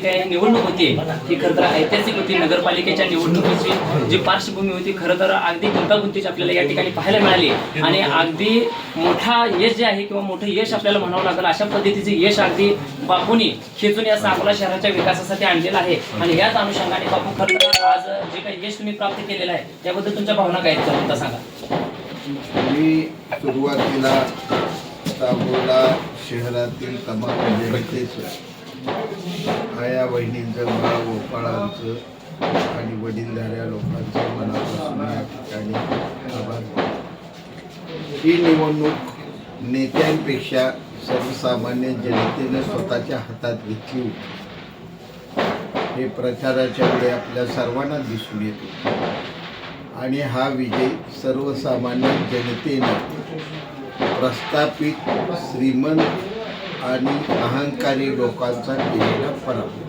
जी काही निवडणूक होती. ही खरं तर ऐतिहासिक होती. नगरपालिकेच्या निवडणुकीची जी पार्श्वभूमी होती खरं तर अगदी गुंतागुंतीची आपल्याला या ठिकाणी पाहायला मिळाली. आणि अगदी मोठा यश जे आहे किंवा मोठं यश आपल्याला म्हणावं लागेल अशा पद्धतीचे यश अगदी बापूंनी खेचून या सांगोला शहराच्या विकासासाठी आणलेलं आहे. आणि याच अनुषंगाने बापू खरं तर आज जे काही यश तुम्ही प्राप्त केलेलं आहे त्याबद्दल तुमच्या भावना काय आहेत? सांगा. मी सुरुवातीला सांगोला शहरातील तमाम जनतेचं बहिणींचं मला गोपाळांचं आणि वडीलधाऱ्या लोकांचं मनापासून या ठिकाणी आभार. ही निवडणूक नेत्यांपेक्षा सर्वसामान्य जनतेनं स्वतःच्या हातात घेतली होती. हे प्रचाराच्या वेळी आपल्या सर्वांना दिसून येते. आणि हा विजय सर्वसामान्य जनतेनं प्रस्थापित श्रीमंत आणि अहंकारी लोकांचा केलेला पराभव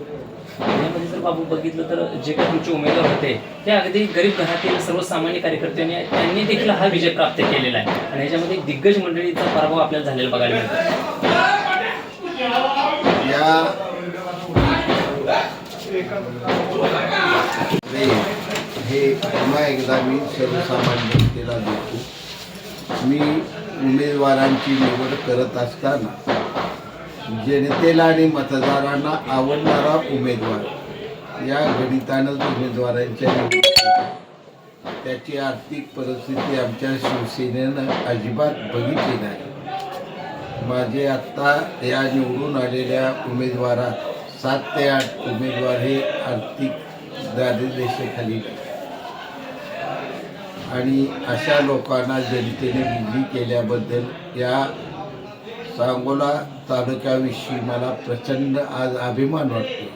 यामध्ये जर बाबू बघितलं तर जे काही तुमचे उमेदवार होते ते अगदी गरीब घरातील सर्वसामान्य कार्यकर्त्यांनी त्यांनी देखील हा विजय प्राप्त केलेला आहे. आणि याच्यामध्ये दिग्गज मंडळीचा पराभव आपल्याला झालेला बघायला मिळतो. या हे पुन्हा एकदा मी सर्वसामान्य जनतेला देतो. मी उमेदवारांची निवड करत असताना जनतेला आणि मतदारांना आवडणारा उमेदवार. या गणितानंच उमेदवारांच्या त्याची आर्थिक परिस्थिती आमच्या शिवसेनेनं अजिबात बघितली नाही. माझे आत्ता या निवडून आलेल्या उमेदवारात सात ते आठ उमेदवार हे आर्थिक दारिद्र्यरेषेखाली आणि अशा लोकांना जनतेने विधी केल्याबद्दल या सांगोला तालुक्याविषयी मला प्रचंड आज अभिमान वाटतो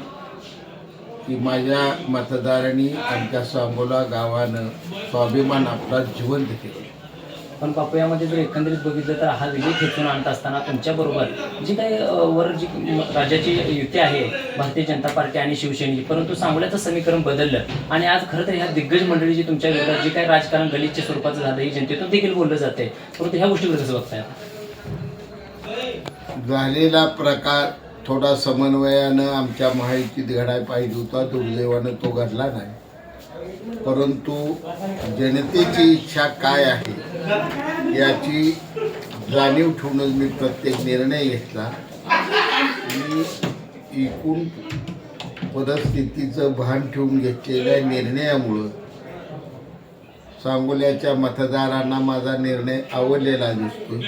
की माझ्या मतदारांनी आमच्या सांगोला गावानं स्वाभिमान आपला जिवंत केला. पण बापू यामध्ये जर एकंदरीत बघितलं तर हा विजय खेचून आणत असताना तुमच्याबरोबर जी काही वर जी राज्याची युती आहे भारतीय जनता पार्टी आणि शिवसेनेची परंतु सांगोल्याचं समीकरण बदललं आणि आज खरं तर ह्या दिग्गज मंडळी जी तुमच्या विरोधात जी काही राजकारण गलितच्या स्वरूपाचं झालं ही जनतेतून देखील बोललं जाते परंतु ह्या गोष्टीवर कसं बघताय? झालेला प्रकार थोडा समन्वयानं आमच्या माहितीत घडाय पाहिजे होता दुर्दैवानं तो घडला नाही. परंतु जनतेची इच्छा काय आहे याची जाणीव ठेवूनच मी प्रत्येक निर्णय घेतला. मी एकूण परिस्थितीचं भान ठेवून घेतलेल्या निर्णयामुळं सांगोल्याच्या मतदारांना माझा निर्णय आवडलेला दिसतो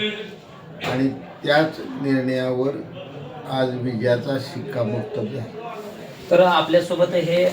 आणि त्याच निर्णयावर आज विजयाचा शिक्कामोर्तब झाला. तर आपल्यासोबत हे